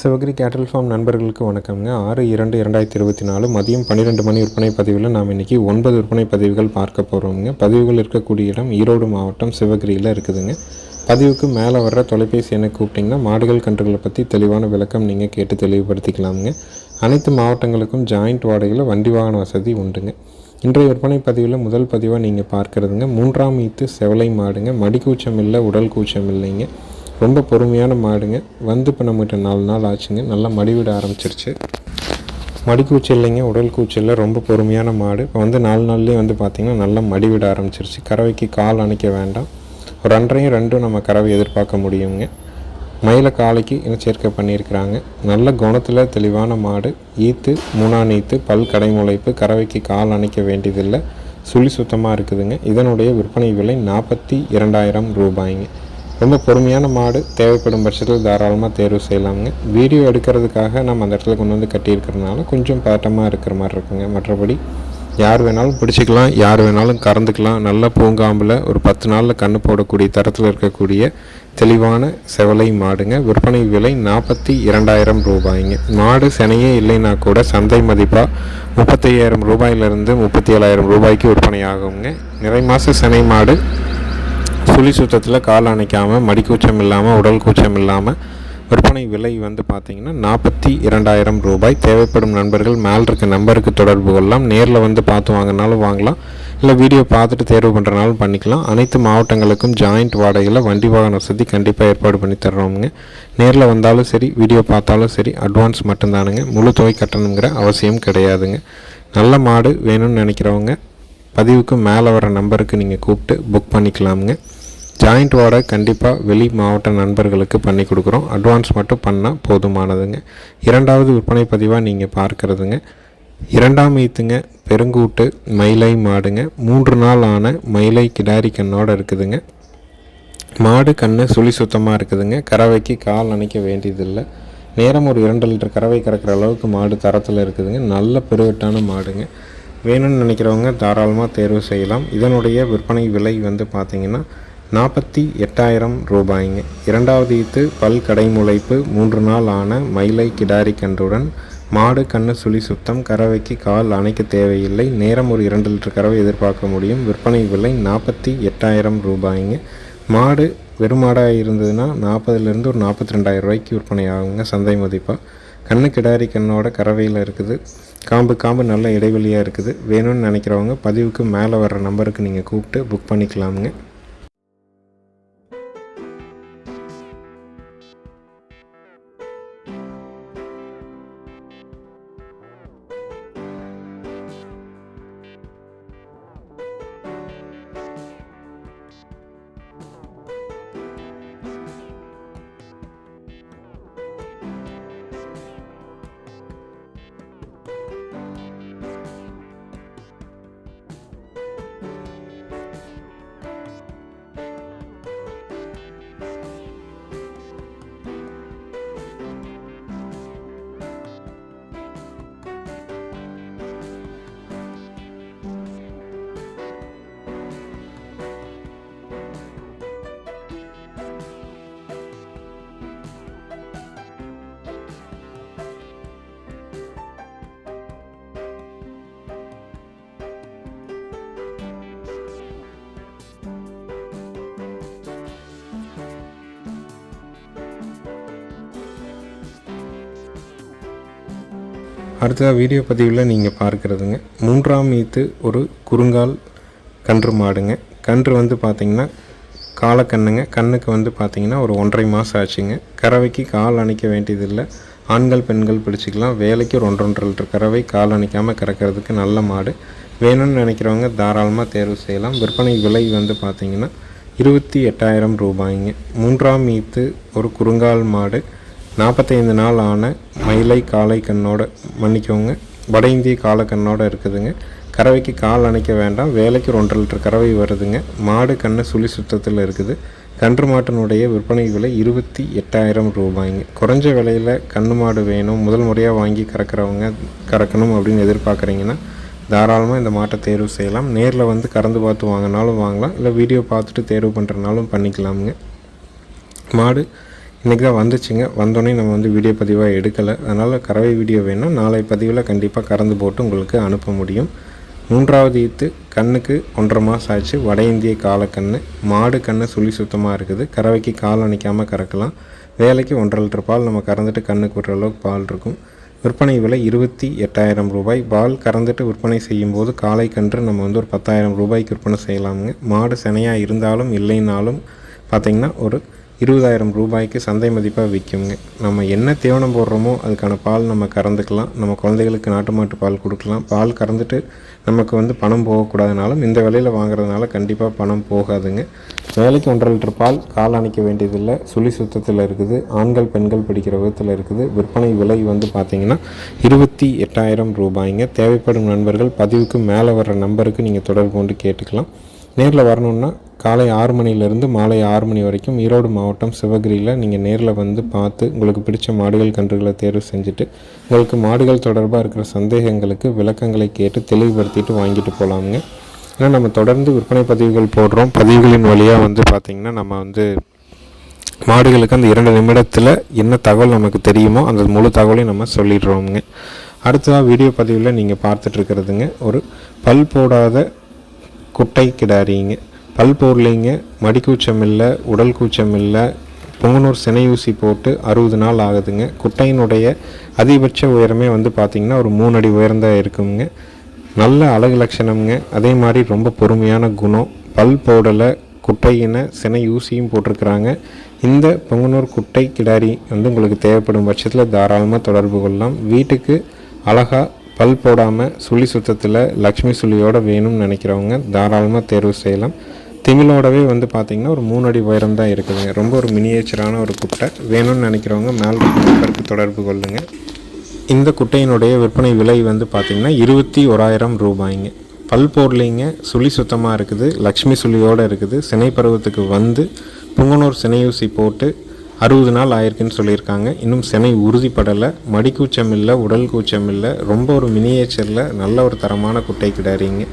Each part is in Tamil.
சிவகிரி கேட்டல் ஃபார்ம் நண்பர்களுக்கு வணக்கம்ங்க. ஆறு இரண்டு இரண்டாயிரத்தி இருபத்தி நாலு மதியம் பன்னிரெண்டு மணி விற்பனை பதிவில் நாம் இன்றைக்கி ஒன்பது விற்பனை பதிவுகள் பார்க்க போகிறோம்ங்க பதிவுகள் இருக்கக்கூடிய இடம் ஈரோடு மாவட்டம் சிவகிரியில் இருக்குதுங்க. பதிவுக்கு மேலே வர்ற தொலைபேசி எண்ணை கூப்பிட்டிங்கன்னா மாடுகள் கன்றுகளை பற்றி தெளிவான விளக்கம் நீங்கள் கேட்டு தெளிவுபடுத்திக்கலாமுங்க. அனைத்து மாவட்டங்களுக்கும் ஜாயிண்ட் வாடகையில் வண்டி வாகன வசதி உண்டுங்க. இன்றைய விற்பனை பதிவில் முதல் பதிவாக நீங்கள் பார்க்குறதுங்க. மூன்றாம் ஈத்து செவலை மாடுங்க. மடிக்கூச்சம் இல்லை உடல் கூச்சம் இல்லைங்க. ரொம்ப பொறுமையான மாடுங்க. வந்து இப்போ நம்மகிட்ட நாலு நாள் ஆச்சுங்க. நல்லா மடிவிட ஆரம்பிச்சிருச்சு. மடிக்கூச்சி இல்லைங்க. உடல் கூச்சி இல்லை. ரொம்ப பொறுமையான மாடு. இப்போ வந்து நாலு நாள்லேயே வந்து பார்த்திங்கன்னா நல்லா மடிவிட ஆரம்பிச்சிருச்சு. கறவைக்கு கால் அணைக்க வேண்டாம். ஒரு ரெண்டரையும் ரெண்டும் நம்ம கறவை எதிர்பார்க்க முடியுங்க. மயில காலைக்கு இனச்சேர்க்கை பண்ணியிருக்கிறாங்க. நல்ல குணத்தில் தெளிவான மாடு. ஈத்து மூணாம் நீத்து பல் கடைமுளைப்பு கறவைக்கு கால் அணைக்க வேண்டியதில்லை. சுழி சுத்தமாக இருக்குதுங்க. இதனுடைய விற்பனை விலை நாற்பத்தி இரண்டாயிரம் ரூபாய்ங்க. ரொம்ப பொறுமையான மாடு தேவைப்படும் பட்சத்தில் தாராளமாக தேர்வு செய்யலாமுங்க வீடியோ எடுக்கிறதுக்காக நம்ம அந்த இடத்துல கொண்டு வந்து கட்டியிருக்கிறதுனால கொஞ்சம் பதட்டமாக இருக்கிற மாதிரி இருக்குங்க. மற்றபடி யார் வேணாலும் பிடிச்சிக்கலாம் யார் வேணாலும் கறந்துக்கலாம். நல்ல பூங்காம்பில் ஒரு பத்து நாளில் கண்ணு போடக்கூடிய தரத்தில் இருக்கக்கூடிய தெளிவான செவலை மாடுங்க. விற்பனை விலை நாற்பத்தி இரண்டாயிரம் ரூபாய்ங்க. மாடு செனையே இல்லைன்னா கூட சந்தை மதிப்பாக முப்பத்தையாயிரம் ரூபாயிலிருந்து முப்பத்தி ஏழாயிரம் ரூபாய்க்கு விற்பனை ஆகுங்க நிறை மாத செனை மாடு சுழி சுத்தத்தில் கால் அணைக்காமல் மடிக்கூச்சம் இல்லாமல் உடல் கூச்சம் இல்லாமல் விற்பனை விலை வந்து பார்த்திங்கன்னா நாற்பத்தி இரண்டாயிரம் ரூபாய். தேவைப்படும் நண்பர்கள் மேல் இருக்க நம்பருக்கு தொடர்பு கொள்ளலாம். நேரில் வந்து பார்த்து வாங்கினாலும் வாங்கலாம். இல்லை வீடியோ பார்த்துட்டு தேர்வு பண்ணுறனாலும் பண்ணிக்கலாம். அனைத்து மாவட்டங்களுக்கும் ஜாயிண்ட் வாடகையில் வண்டி வாகன வசதி கண்டிப்பாக ஏற்பாடு பண்ணி தர்றோமுங்க. நேரில் வந்தாலும் சரி வீடியோ பார்த்தாலும் சரி அட்வான்ஸ் மட்டும்தானுங்க. முழு தொகை கட்டணுங்கிற அவசியம் கிடையாதுங்க. நல்ல மாடு வேணும்னு நினைக்கிறவங்க பதிவுக்கு மேலே வர நம்பருக்கு நீங்கள் கூப்பிட்டு புக் பண்ணிக்கலாமுங்க. ஜாயிண்ட் வாடகை கண்டிப்பாக வெளி மாவட்ட நண்பர்களுக்கு பண்ணி கொடுக்குறோம். அட்வான்ஸ் மட்டும் பண்ணால் போதுமானதுங்க. இரண்டாவது விற்பனை பதிவாக நீங்கள் பார்க்குறதுங்க. இரண்டாம் ஈத்துங்க பெருங்கூட்டு மயிலை மாடுங்க. மூன்று நாள் ஆன மயிலை கிடாரி கண்ணோடு இருக்குதுங்க. மாடு கண்ணு சுழி சுத்தமாக இருக்குதுங்க. கறவைக்கு கால் அணைக்க வேண்டியதில்லை. நேரம் ஒரு இரண்டு லிட்டர் கறவை கறக்கிற அளவுக்கு மாடு தரத்தில் இருக்குதுங்க. நல்ல பெருவெட்டான மாடுங்க. வேணும்னு நினைக்கிறவங்க தாராளமாக தேர்வு செய்யலாம். இதனுடைய விற்பனை விலை வந்து பார்த்திங்கன்னா நாற்பத்தி எட்டாயிரம் ரூபாய்ங்க. இரண்டாவது ஈத்து பல் கடைமுளைப்பு மூன்று நாள் ஆன மயிலை கிடாரி கன்றுடன் மாடு கண்ணு சுழி சுத்தம் கறவைக்கு கால் அணைக்க தேவையில்லை. நேரம் ஒரு இரண்டு லிட்டர் கறவை எதிர்பார்க்க முடியும். விற்பனை விலை நாற்பத்தி எட்டாயிரம் ரூபாய்ங்க. மாடு வெறும் மாடாக இருந்ததுன்னா நாற்பதுலேருந்து ஒரு நாற்பத்தி ரெண்டாயிரம் ரூபாய்க்கு விற்பனை ஆகுங்க சந்தை மதிப்பாக கண்ணு கிடாரி கண்ணோட கறவையில் இருக்குது. காம்பு காம்பு நல்ல இடைவெளியாக இருக்குது. வேணும்னு நினைக்கிறவங்க பதிவுக்கு மேலே வர்ற நம்பருக்கு நீங்கள் கூப்பிட்டு புக் பண்ணிக்கலாமுங்க. அடுத்ததாக வீடியோ பதிவில் நீங்கள் பார்க்குறதுங்க. மூன்றாம் ஈத்து ஒரு குறுங்கால் கன்று மாடுங்க. கன்று வந்து பார்த்திங்கன்னா காலக்கண்ணுங்க. கண்ணுக்கு வந்து பார்த்திங்கன்னா ஒரு ஒன்றரை மாதம் ஆச்சுங்க. கறவைக்கு கால் அணைக்க வேண்டியதில்லை. ஆண்கள் பெண்கள் பிடிச்சிக்கலாம். வேலைக்கு ஒரு லிட்டர் கறவை கால் அணைக்காமல் கறக்கிறதுக்கு நல்ல மாடு. வேணும்னு நினைக்கிறவங்க தாராளமாக தேர்வு செய்யலாம். விற்பனை விலை வந்து பார்த்திங்கன்னா இருபத்தி எட்டாயிரம் ரூபாய்ங்க. மூன்றாம் ஈத்து ஒரு குறுங்கால் மாடு. நாற்பத்தைந்து நாள் ஆன மயிலை காளை கண்ணோட மன்னிக்கோங்க. வட இந்திய காலக்கண்ணோட இருக்குதுங்க. கறவைக்கு கால் அணைக்க வேண்டாம். வேலைக்கு ஒரு ஒன்றரை லிட்டர் கறவை வருதுங்க. மாடு கண்ணு சுழி சுத்தத்தில் இருக்குது. கன்று மாட்டினுடைய விற்பனை விலை இருபத்தி எட்டாயிரம் ரூபாய்ங்க. குறைஞ்ச விலையில் கன்று மாடு வேணும். முதல் முறையாக வாங்கி கறக்கிறவங்க கறக்கணும் அப்படின்னு எதிர்பார்க்குறீங்கன்னா தாராளமாக இந்த மாட்டை தேர்வு செய்யலாம். நேரில் வந்து கறந்து பார்த்து வாங்கினாலும் வாங்கலாம். இல்லை வீடியோ பார்த்துட்டு தேர்வு பண்ணுறனாலும் பண்ணிக்கலாமுங்க. மாடு இன்றைக்கி தான் வந்துச்சுங்க. வந்தோடனே நம்ம வந்து வீடியோ பதிவாக எடுக்கலை. அதனால் கறவை வீடியோ வேணால் நாளை பதிவில் கண்டிப்பாக கறந்து போட்டு உங்களுக்கு அனுப்ப முடியும். மூன்றாவது ஈத்து கண்ணுக்கு ஒன்றரை மாதம் ஆச்சு. வட இந்திய காலக்கண்ணு. மாடு கண்ணு சுழி சுத்தமாக இருக்குது. கறவைக்கு கால் அணைக்காமல் கறக்கலாம். வேலைக்கு ஒன்றரை லிட்டர் பால் நம்ம கறந்துட்டு கண்ணுக்கு விடுற அளவுக்கு பால் இருக்கும். விற்பனை விலை இருபத்தி எட்டாயிரம் ரூபாய். பால் கறந்துட்டு விற்பனை செய்யும்போது காலை கன்று நம்ம வந்து ஒரு பத்தாயிரம் ரூபாய்க்கு விற்பனை செய்யலாமுங்க. மாடு சினையாக இருந்தாலும் இல்லைனாலும் பார்த்திங்கன்னா ஒரு இருபதாயிரம் ரூபாய்க்கு சந்தை மதிப்பாக விற்குங்க. நம்ம என்ன தீவனம் போடுறோமோ அதுக்கான பால் நம்ம கறந்துக்கலாம். நம்ம குழந்தைகளுக்கு நாட்டு மாட்டு பால் கொடுக்கலாம். பால் கறந்துட்டு நமக்கு வந்து பணம் போகக்கூடாதுனாலும் இந்த விலையில் வாங்குறதுனால கண்டிப்பாக பணம் போகாதுங்க. வேலைக்கு ஒன்றரை லிட்டர் பால் கால் அணைக்க வேண்டியதில்லை. சுழி சுத்தத்தில் இருக்குது. ஆண்கள் பெண்கள் படிக்கிற விதத்தில் இருக்குது. விற்பனை விலை வந்து பார்த்திங்கன்னா இருபத்தி எட்டாயிரம் ரூபாய்ங்க. தேவைப்படும் நண்பர்கள் பதிவுக்கு மேலே வர்ற நம்பருக்கு நீங்கள் தொடர்பு கொண்டு கேட்டுக்கலாம். நேரில் வரணுன்னா காலை ஆறு மணிலேருந்து மாலை ஆறு மணி வரைக்கும் ஈரோடு மாவட்டம் சிவகிரியில் நீங்கள் நேரில் வந்து பார்த்து உங்களுக்கு பிடிச்ச மாடுகள் கன்றுகளை தேர்வு செஞ்சுட்டு உங்களுக்கு மாடுகள் தொடர்பாக இருக்கிற சந்தேகங்களுக்கு விளக்கங்களை கேட்டு தெளிவுபடுத்திட்டு வாங்கிட்டு போகலாமுங்க ஏன்னா நம்ம தொடர்ந்து விற்பனை பதிவுகள் போடுறோம். பதிவுகளின் வழியாக வந்து பார்த்திங்கன்னா நம்ம வந்து மாடுகளுக்கு அந்த இரண்டு நிமிடத்தில் என்ன தகவல் நமக்கு தெரியுமோ அந்த முழு தகவலையும் நம்ம சொல்லிடுறோமுங்க. அடுத்ததாக வீடியோ பதிவில் நீங்கள் பார்த்துட்ருக்கிறதுங்க ஒரு பல் போடாத குட்டை கிடாரிங்க. பல் போடலைங்க மடிக்கூச்சம் இல்லை உடல் கூச்சம் இல்லை பொங்கனூர் சினையூசி போட்டு அறுபது நாள் ஆகுதுங்க. குட்டையினுடைய அதிகபட்ச உயரமே வந்து பார்த்திங்கன்னா ஒரு மூணு அடி உயர்ந்தா இருக்குங்க. நல்ல அழகு லட்சணம்ங்க. அதே மாதிரி ரொம்ப பொறுமையான குணம். பல் போடலை குட்டையின சினை ஊசியும் போட்டிருக்கிறாங்க. இந்த பொங்கனூர் குட்டை கிடாரி வந்து உங்களுக்கு தேவைப்படும் பட்சத்தில் தாராளமாக தொடர்பு கொள்ளலாம். வீட்டுக்கு அழகாக பல் போடாமல் சுழி சுத்தத்தில் லக்ஷ்மி சுழியோடு வேணும்னு நினைக்கிறவங்க தாராளமாக தேர்வு செய்யலாம். திமிழோடவே வந்து பார்த்திங்கன்னா ஒரு மூணு அடி உயரம் தான் இருக்குதுங்க. ரொம்ப ஒரு மினியேச்சரான ஒரு குட்டை. வேணும்னு நினைக்கிறவங்க மேல் நம்பருக்கு தொடர்பு கொள்ளுங்கள் இந்த குட்டையினுடைய விற்பனை விலை வந்து பார்த்திங்கன்னா இருபத்தி ஓராயிரம் ரூபாய்ங்க. பல் போடலைங்க. சுழி சுத்தமாக இருக்குது. லக்ஷ்மி சுழியோடு இருக்குது. சினை பருவத்துக்கு வந்து புங்கனூர் சினையூசி போட்டு அறுபது நாள் ஆயிருக்குன்னு சொல்லியிருக்காங்க. இன்னும் சினை உறுதிப்படலை. மடி கூச்சம் இல்லை உடல் கூச்சம் இல்லை. ரொம்ப ஒரு மினியேச்சரில் நல்ல ஒரு தரமான குட்டை கிடாரிங்க.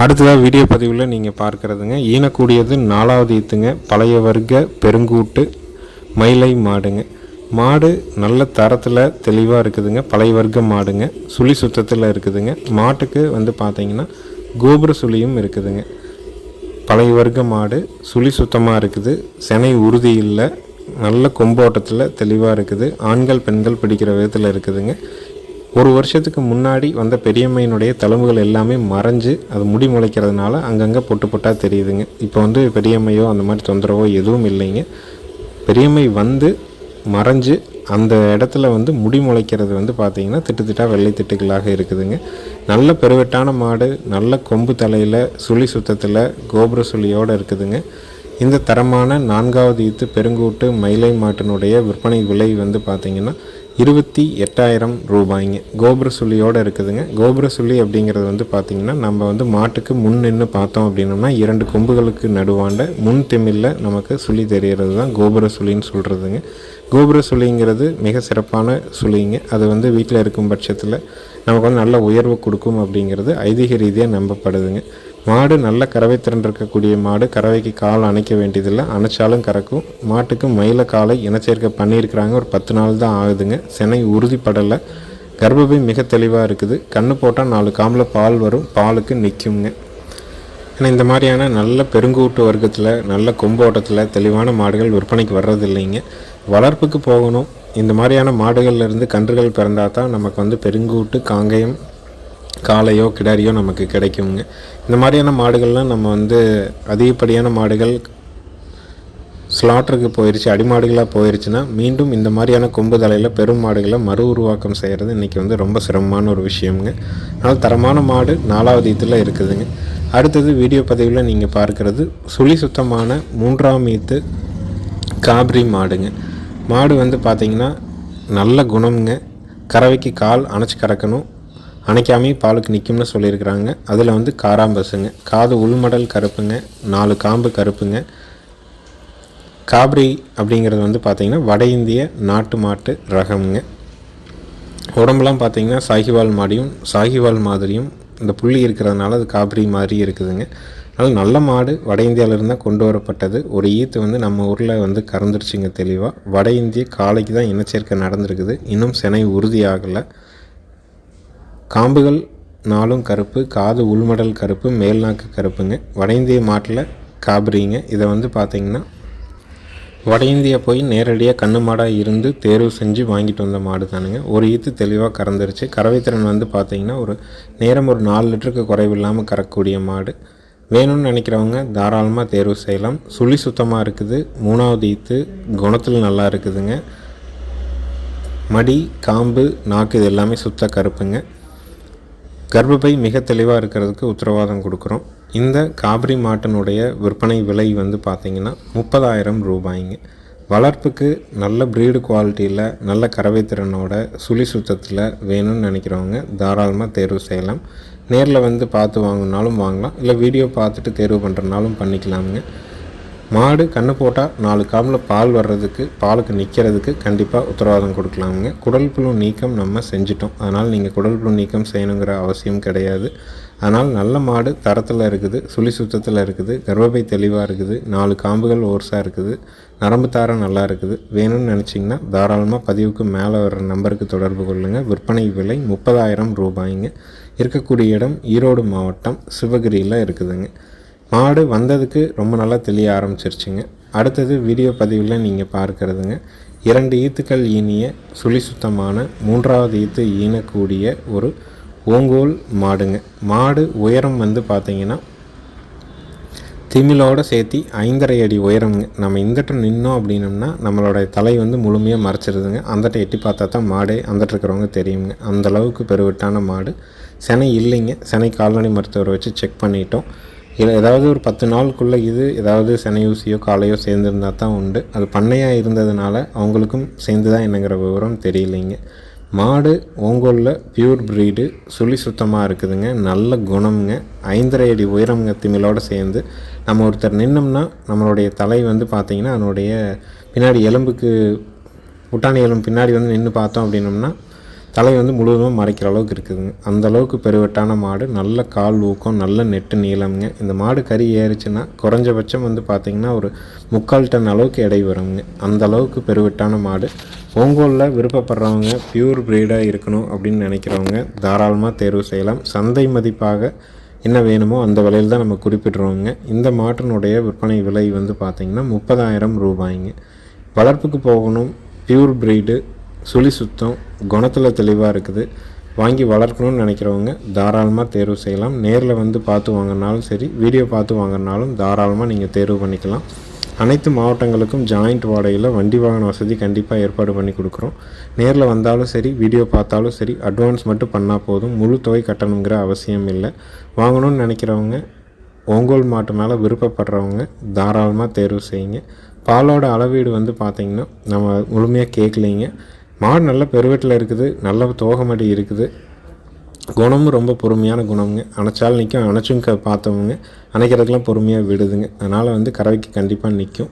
அடுத்ததாக வீடியோ பதிவில் நீங்கள் பார்க்குறதுங்க. ஈனக்கூடியது நாலாவது ஈத்துங்க. பழைய வர்க்க பெருங்கூட்டு மயிலை மாடுங்க. மாடு நல்ல தரத்தில் தெளிவாக இருக்குதுங்க. பழைய வர்க்க மாடுங்க. சுழி சுத்தத்தில் இருக்குதுங்க. மாட்டுக்கு வந்து பார்த்தீங்கன்னா கோபுர சுழியும் இருக்குதுங்க. பழைய வர்க்க மாடு சுழி சுத்தமாக இருக்குது. செனை உறுதி இல்லை. நல்ல கொம்போட்டத்தில் தெளிவாக இருக்குது. ஆண்கள் பெண்கள் பிடிக்கிற விதத்தில் இருக்குதுங்க. ஒரு வருஷத்துக்கு முன்னாடி வந்த பெரியம்மையினுடைய தழும்புகள் எல்லாமே மறைஞ்சு அது முடி முளைக்கிறதுனால அங்கங்கே பொட்டு பொட்டாக தெரியுதுங்க. இப்போ வந்து பெரியம்மையோ அந்த மாதிரி தொந்தரவோ எதுவும் இல்லைங்க. பெரியம்மை வந்து மறைஞ்சு அந்த இடத்துல வந்து முடி முளைக்கிறது வந்து பார்த்திங்கன்னா திட்டு திட்டாக வெள்ளை திட்டுகளாக இருக்குதுங்க. நல்ல பெருவெட்டான மாடு நல்ல கொம்பு தலையில் சுழி சுத்தத்தில் கோபுர சுழியோடு இருக்குதுங்க. இந்த தரமான நான்காவது ஈத்து பெருங்கூட்டு மயிலை மாட்டினுடைய விற்பனை விலை வந்து பார்த்திங்கன்னா இருபத்தி எட்டாயிரம் ரூபாய்ங்க. கோபுர சுள்ளியோடு இருக்குதுங்க. கோபுர சுள்ளி அப்படிங்கிறது வந்து பார்த்திங்கன்னா நம்ம வந்து மாட்டுக்கு முன் நின்று பார்த்தோம் அப்படின்னோம்னா இரண்டு கொம்புகளுக்கு நடுவாண்ட முன் திமிழில் நமக்கு சுழி தெரிகிறது தான் கோபுர சுழின்னு சொல்கிறதுங்க கோபுர சுழிங்கிறது மிக சிறப்பான சுழிங்க அது வந்து வீட்டில் இருக்கும் பட்சத்தில் நமக்கு வந்து நல்ல உயர்வு கொடுக்கும் அப்படிங்கிறது ஐதீக ரீதியாக நம்பப்படுதுங்க. மாடு நல்ல கறவை திறன் இருக்கக்கூடிய மாடு கறவைக்கு கால் அணைக்க வேண்டியதில்லை. அணைச்சாலும் கறக்கும். மாட்டுக்கு மயில காலை இனச்சேர்க்கை பண்ணியிருக்கிறாங்க. ஒரு பத்து நாள் தான் ஆகுதுங்க. செனை உறுதிப்படலை. கர்ப்பப்பை மிக தெளிவாக இருக்குது. கண்ணு போட்டால் நாலு காமில் பால் வரும். பாலுக்கு நிற்குங்க ஏன்னா இந்த மாதிரியான நல்ல பெருங்கூட்டு வர்க்கத்தில் நல்ல கொம்போட்டத்தில் தெளிவான மாடுகள் விற்பனைக்கு வர்றது இல்லைங்க வளர்ப்புக்கு போகணும். இந்த மாதிரியான மாடுகள்லேருந்து கன்றுகள் பிறந்தால் தான் நமக்கு வந்து பெருங்கூட்டு காங்கயம் காளையோ கிடாரியோ நமக்கு கிடைக்குங்க. இந்த மாதிரியான மாடுகள்லாம் நம்ம வந்து அதிகப்படியான மாடுகள் ஸ்லாட்டருக்கு போயிருச்சு அடிமாடுகளாக போயிடுச்சுன்னா மீண்டும் இந்த மாதிரியான கொம்பு தலையில் பெரும் மாடுகளை மறு உருவாக்கம் செய்கிறது இன்றைக்கி வந்து ரொம்ப சிரமமான ஒரு விஷயம்ங்க. அதனால் தரமான மாடு நாலாவது இதில் இருக்குதுங்க. அடுத்தது வீடியோ பதிவில் நீங்கள் பார்க்குறது சுழி சுத்தமான மூன்றாம் ஈத்து காபிரி மாடுங்க. மாடு வந்து பார்த்திங்கன்னா நல்ல குணம்ங்க. கறவைக்கு கால் அணைச்சி கறக்கணும். அணைக்காமே பாலுக்கு நிற்கும்னு சொல்லியிருக்கிறாங்க. அதில் வந்து காராம்பசுங்க. காது உள்மடல் கருப்புங்க. நாலு காம்பு கருப்புங்க. காப்ரி அப்படிங்கிறது வந்து பார்த்திங்கன்னா வட இந்திய நாட்டு மாட்டு ரகம்ங்க. உடம்புலாம் பார்த்திங்கன்னா சாகிவால் மாடியும் சாகிவால் மாதிரியும் இந்த புள்ளி இருக்கிறதுனால அது காப்ரி மாதிரி இருக்குதுங்க. அதனால் நல்ல மாடு. வட இந்தியாவிலிருந்து தான் கொண்டு வரப்பட்டது. ஒரு ஈத்து வந்து நம்ம ஊரில் வந்து கறந்துருச்சுங்க தெளிவாக வட இந்திய காலைக்கு தான் இனச்சேர்க்கை நடந்திருக்குது. இன்னும் சினை உறுதியாகலை. காம்புகள் நாலும் கருப்பு காது உள்மடல் கருப்பு மேல்நாக்கு கருப்புங்க. வட இந்திய மாட்டில் காபிரிங்க. இதை வந்து பார்த்திங்கன்னா வட இந்தியா போய் நேரடியாக கண்ணு மாடாக இருந்து தேர்வு செஞ்சு வாங்கிட்டு வந்த மாடு தானுங்க ஒரு ஈத்து தெளிவாக கறந்துருச்சு. கறவைத்திறன் வந்து பார்த்திங்கன்னா ஒரு நேரம் ஒரு நாலு லிட்டருக்கு குறைவில்லாமல் கறக்கக்கூடிய மாடு. வேணும்னு நினைக்கிறவங்க தாராளமாக தேர்வு செய்யலாம். சுழி சுத்தமாக இருக்குது. மூணாவது ஈத்து குணத்தில் நல்லா இருக்குதுங்க. மடி காம்பு நாக்கு இது எல்லாமே சுத்த கருப்புங்க. கர்ப்பப்பை மிக தெளிவாக இருக்கிறதுக்கு உத்தரவாதம் கொடுக்குறோம். இந்த காபரி மாட்டினுடைய விற்பனை விலை வந்து பார்த்திங்கன்னா முப்பதாயிரம் ரூபாய்ங்க. வளர்ப்புக்கு நல்ல ப்ரீடு குவாலிட்டியில் நல்ல கறவைத்திறனோட சுழி சுத்தத்தில் வேணும்னு நினைக்கிறவங்க தாராளமாக தேர்வு செய்யலாம். நேரில் வந்து பார்த்து வாங்கினாலும் வாங்கலாம். இல்லை வீடியோ பார்த்துட்டு தேர்வு பண்ணுறனாலும் பண்ணிக்கலாமுங்க. மாடு கண்ணு போட்டால் நாலு காமில் பால் வர்றதுக்கு பாலுக்கு நிற்கிறதுக்கு கண்டிப்பாக உத்தரவாதம் கொடுக்கலாமுங்க. குடல் புழு நீக்கம் நம்ம செஞ்சிட்டோம். அதனால் நீங்கள் குடல் புழு நீக்கம் செய்யணுங்கிற அவசியம் கிடையாது. அதனால் நல்ல மாடு தரத்தில் இருக்குது சுழி சுத்தத்தில் இருக்குது கர்ப்பப்பை தெளிவாக இருக்குது நாலு காம்புகள் ஓர்ஸாக இருக்குது நரம்பு தாரம் நல்லா இருக்குது. வேணும்னு நினச்சிங்கன்னா தாராளமாக பதிவுக்கு மேலே வர்ற நம்பருக்கு தொடர்பு கொள்ளுங்கள் விற்பனை விலை முப்பதாயிரம் ரூபாய்ங்க. இருக்கக்கூடிய இடம் ஈரோடு மாவட்டம் சிவகிரியில் இருக்குதுங்க. மாடு வந்ததுக்கு ரொம்ப நல்லா தெளிய ஆரம்பிச்சிருச்சுங்க. அடுத்தது வீடியோ பதிவில் நீங்கள் பார்க்கறதுங்க. இரண்டு ஈத்துக்கள் ஈனிய சுழி சுத்தமான மூன்றாவது ஈத்து ஈனக்கூடிய ஒரு ஓங்கோல் மாடுங்க. மாடு உயரம் வந்து பார்த்தீங்கன்னா திமிலோடு சேர்த்தி ஐந்தரை அடி உயரம்ங்க. நம்ம இந்தட்ட நின்னோம் அப்படின்னம்னா நம்மளோட தலை வந்து முழுமையாக மறைச்சிருதுங்க. அந்தட்ட எட்டி பார்த்தா தான் மாடே அந்தட்ட இருக்கிறவங்க தெரியுங்க. அந்த அளவுக்கு பெருவிட்டான மாடு. செனை இல்லைங்க. செனை கால்நடை மருத்துவரை வச்சு செக் பண்ணிட்டோம். இல்லை ஏதாவது ஒரு பத்து நாளுக்குள்ளே இது ஏதாவது செனையூசியோ காலையோ சேர்ந்துருந்தா தான் உண்டு. அது பண்ணையாக இருந்ததுனால அவங்களுக்கும் சேர்ந்து தான் என்னங்கிற விவரம் தெரியலைங்க. மாடு ஓங்கோலில் பியூர் ப்ரீடு சுழி சுத்தமாக இருக்குதுங்க. நல்ல குணம்ங்க. ஐந்தரை அடி உயரம்ங்க திமிழோடு சேர்ந்து. நம்ம ஒருத்தர் நின்னோம்னா நம்மளுடைய தலை வந்து பார்த்திங்கன்னா அதனுடைய பின்னாடி எலும்புக்கு புட்டாணி எலும்பு பின்னாடி வந்து நின்று பார்த்தோம் அப்படின்னோம்னா தலையை வந்து முழுவதுமாக மறைக்கிற அளவுக்கு இருக்குதுங்க அந்த அளவுக்கு பெருவெட்டான மாடு நல்ல கால் ஊக்கம் நல்ல நெட்டு நீளம்ங்க. இந்த மாடு கறி ஏறிச்சுன்னா குறைஞ்சபட்சம் வந்து பார்த்திங்கன்னா ஒரு முக்கால் டன் அளவுக்கு எடை வருங்க. அந்த அளவுக்கு பெருவெட்டான மாடு. ஒங்கோலில் விருப்பப்படுறவங்க பியூர் ப்ரீடாக இருக்கணும் அப்படின்னு நினைக்கிறவங்க தாராளமாக தேர்வு செய்யலாம். சந்தை மதிப்பாக என்ன வேணுமோ அந்த விலையில் தான் நம்ம குறிப்பிட்றோங்க. இந்த மாட்டினுடைய விற்பனை விலை வந்து பார்த்திங்கன்னா முப்பதாயிரம் ரூபாய்ங்க. வளர்ப்புக்கு போகணும். பியூர் ப்ரீடு சுழி சுத்தம் குணத்தில் தெளிவாக இருக்குது. வாங்கி வளர்க்கணும்னு நினைக்கிறவங்க தாராளமாக தேர்வு செய்யலாம். நேரில் வந்து பார்த்து வாங்கினாலும் சரி வீடியோ பார்த்து வாங்கினாலும் தாராளமாக நீங்கள் தேர்வு பண்ணிக்கலாம். அனைத்து மாவட்டங்களுக்கும் ஜாயிண்ட் வாடகையில் வண்டி வாகன வசதி கண்டிப்பாக ஏற்பாடு பண்ணி கொடுக்குறோம். நேரில் வந்தாலும் சரி வீடியோ பார்த்தாலும் சரி அட்வான்ஸ் மட்டும் பண்ணால் போதும். முழு தொகை கட்டணுங்கிற அவசியம் இல்லை. வாங்கணும்னு நினைக்கிறவங்க ஒங்கோல் மாட்டு மேலே விருப்பப்படுறவங்க தாராளமாக தேர்வு செய்யுங்க. பாலோட அளவீடு வந்து பார்த்திங்கன்னா நம்ம முழுமையாக கேட்கலைங்க. மாடு நல்ல பெருவெட்டில் இருக்குது நல்ல தோகமடி இருக்குது. குணமும் ரொம்ப பொறுமையான குணமுங்க. அணைச்சாலும் நிற்கும் அணைச்சும் க பார்த்தவங்க அணைக்கிறதுக்கெலாம் பொறுமையாக விடுதுங்க. அதனால் வந்து கறவைக்கு கண்டிப்பாக நிற்கும்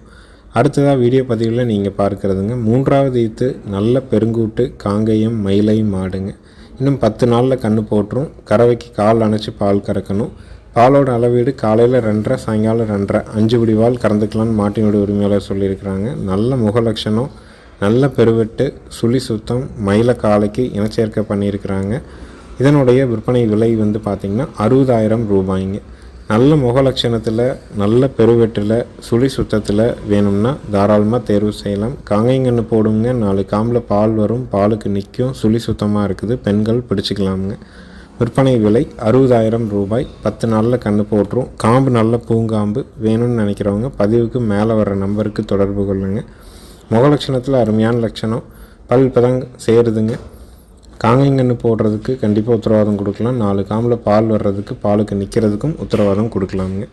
அடுத்ததாக வீடியோ பதிவில் நீங்கள் பார்க்குறதுங்க. மூன்றாவது ஈத்து நல்ல பெருங்கூட்டு காங்கையும் மயிலையும் மாடுங்க. இன்னும் பத்து நாளில் கன்று போட்டுரும். கறவைக்கு கால் அணைச்சி பால் கறக்கணும். பாலோட அளவீடு காலையில் ரெண்டரை சாயங்காலம் ரெண்டரை. அஞ்சு விடிவால் கறந்துக்கலான்னு மாட்டினோட உரிமையாளர் சொல்லியிருக்கிறாங்க. நல்ல முகலட்சணம் நல்ல பெருவெட்டு சுழி சுத்தம் மயில காலைக்கு இனச்சேர்க்கை பண்ணியிருக்கிறாங்க. இதனுடைய விற்பனை விலை வந்து பார்த்திங்கன்னா அறுபதாயிரம் ரூபாய்ங்க. நல்ல முக லட்சணத்தில் நல்ல பெருவெட்டில் சுழி சுத்தத்தில் வேணும்னா தாராளமாக தேர்வு செய்யலாம். காங்கைங்கன்று போடுங்க நாலு காம்பில் பால் வரும் பாலுக்கு நிற்கும் சுழி சுத்தமாக இருக்குது பெண்கள் பிடிச்சிக்கலாமுங்க. விற்பனை விலை அறுபதாயிரம் ரூபாய் பத்து நாளில் கன்று போட்டுரும். காம்பு நல்ல பூங்காம்பு வேணும்னு நினைக்கிறவங்க பதிவுக்கு மேலே வர நம்பருக்கு தொடர்பு கொள்ளுங்க. முக லட்சணத்தில் அருமையான லட்சணம். பல் இப்போதாங்க சேருதுங்க. காங்கைங்கன்று போடுறதுக்கு கண்டிப்பாக உத்தரவாதம் கொடுக்கலாம். நாலு காமில் பால் வர்றதுக்கு பாலுக்கு நிற்கிறதுக்கும் உத்தரவாதம் கொடுக்கலாமுங்க.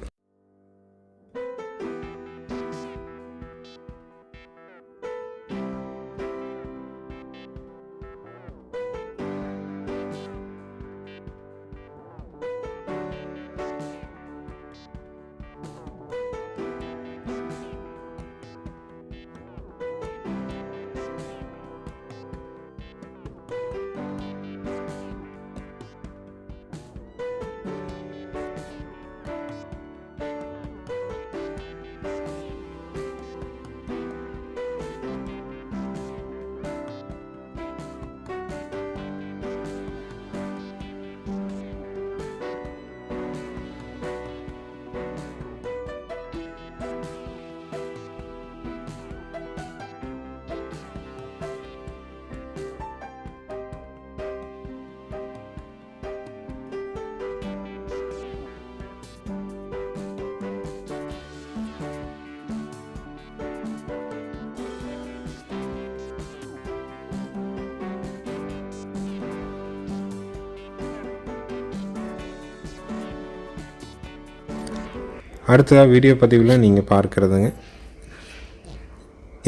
அடுத்ததாக வீடியோ பதிவில் நீங்கள் பார்க்குறதுங்க.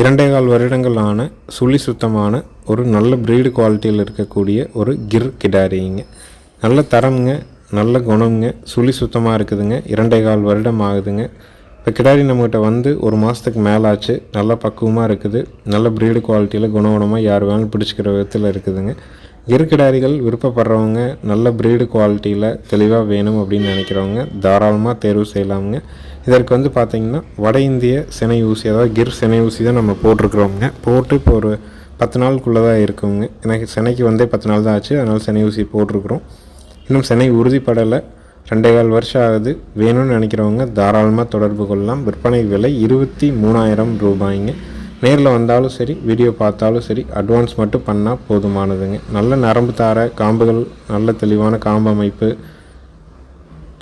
இரண்டே கால் வருடங்கள் ஆன சுழி சுத்தமான ஒரு நல்ல ப்ரீடு குவாலிட்டியில் இருக்கக்கூடிய ஒரு கிர் கிடாரிங்க. நல்ல தரம்ங்க நல்ல குணமுங்க சுழி சுத்தமாக இருக்குதுங்க. இரண்டே கால் வருடம் ஆகுதுங்க. இப்போ கிடாரி நம்மகிட்ட வந்து ஒரு மாதத்துக்கு மேலே ஆச்சு நல்ல பக்குவமாக இருக்குது. நல்ல ப்ரீடு குவாலிட்டியில் குணகுணமாக யார் வேணாலும் பிடிச்சிக்கிற விதத்தில் இருக்குதுங்க. கிருக்கிடாரிகள் விருப்பப்படுறவங்க நல்ல ப்ரீடு குவாலிட்டியில் தெளிவாக வேணும் அப்படின்னு நினைக்கிறவங்க தாராளமாக தேர்வு செய்யலாமுங்க. இதற்கு வந்து பார்த்திங்கன்னா வட இந்திய சினை ஊசி அதாவது கிர் சினை ஊசி தான் நம்ம போட்டிருக்கிறோங்க போட்டு இப்போ ஒரு பத்து நாளுக்குள்ளே தான் இருக்குங்க. எனக்கு சினைக்கு வந்தே பத்து நாள் தான் ஆச்சு அதனால் சினை ஊசி போட்டிருக்கிறோம். இன்னும் சினை உறுதிப்படலை. ரெண்டே கால் வருஷம் ஆகுது. வேணும்னு நினைக்கிறவங்க தாராளமாக தொடர்பு கொள்ளலாம். விற்பனை விலை இருபத்தி மூணாயிரம் ரூபாய்ங்க. நேரில் வந்தாலும் சரி வீடியோ பார்த்தாலும் சரி அட்வான்ஸ் மட்டும் பண்ணால் போதுமானதுங்க. நல்ல நரம்பு தார காம்புகள் நல்ல தெளிவான காம்பு அமைப்பு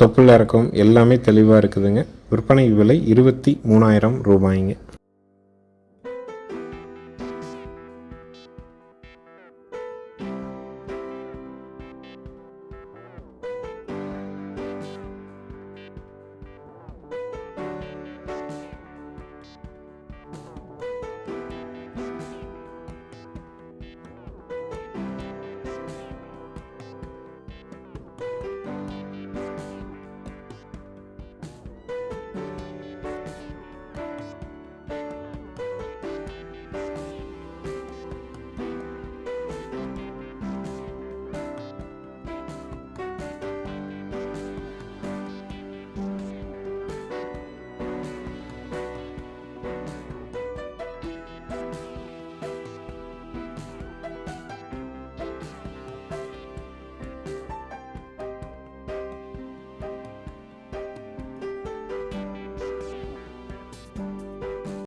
தொப்புள் இறக்கம் எல்லாமே தெளிவாக இருக்குதுங்க. விற்பனை விலை இருபத்தி மூணாயிரம் ரூபாய்ங்க.